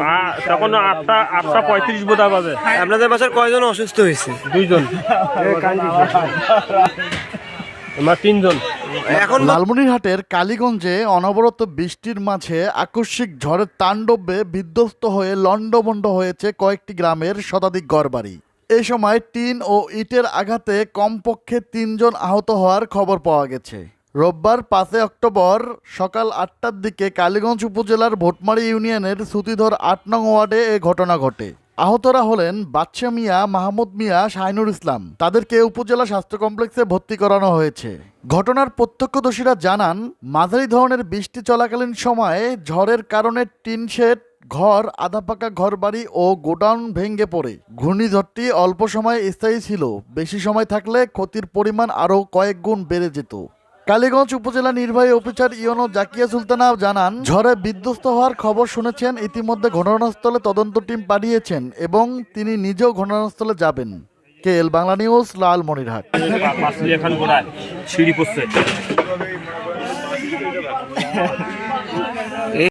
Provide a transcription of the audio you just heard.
আ- তখন আটটা আটটা পঁয়ত্রিশ বোধা বাজে। আপনাদের বাসার কয়জন অসুস্থ হয়েছে? দুইজন। আমার তিনজন। এখন লালমনিরহাটের কালীগঞ্জে অনবরত বৃষ্টির মাঝে আকস্মিক ঝড়ের তাণ্ডবে বিধ্বস্ত হয়ে লণ্ডভণ্ড হয়েছে কয়েকটি গ্রামের শতাধিক ঘরবাড়ি। এ সময় টিন ও ইটের আঘাতে কমপক্ষে তিনজন আহত হওয়ার খবর পাওয়া গেছে। রোববার পাঁচই অক্টোবর সকাল আটটার দিকে কালীগঞ্জ উপজেলার ভোটমারি ইউনিয়নের সুতিধর আট নং ওয়ার্ডে এ ঘটনা ঘটে। আহতরা হলেন বাদশা মিয়া, মাহমুদ মিয়া শাহিনুর ইসলাম। তাদেরকে উপজেলা স্বাস্থ্য কমপ্লেক্সে ভর্তি করানো হয়েছে। ঘটনার প্রত্যক্ষদর্শীরা জানান, মাঝারি ধরনের বৃষ্টি চলাকালীন সময়ে ঝড়ের কারণে টিন শেড, ঘর আধা পাকা ঘরবাড়ি ও গোডাউন ভেঙে পড়ে। ঘূর্ণিঝড়টি অল্প সময় স্থায়ী ছিল। বেশি সময় থাকলে ক্ষতির পরিমাণ আরও কয়েক গুণ বেড়ে যেত। কালীগঞ্জ উপজেলা নির্বাহী অফিসার ইয়নো জাকিয়া সুলতানা জানান, ঝড়ে বিধ্বস্ত হওয়ার খবর শুনেছেন, ইতিমধ্যে ঘটনাস্থলে তদন্ত টিম পাঠিয়েছেন এবং তিনি নিজেও ঘটনাস্থলে যাবেন। K L Bangla news, Lalmonirhat. Monirhat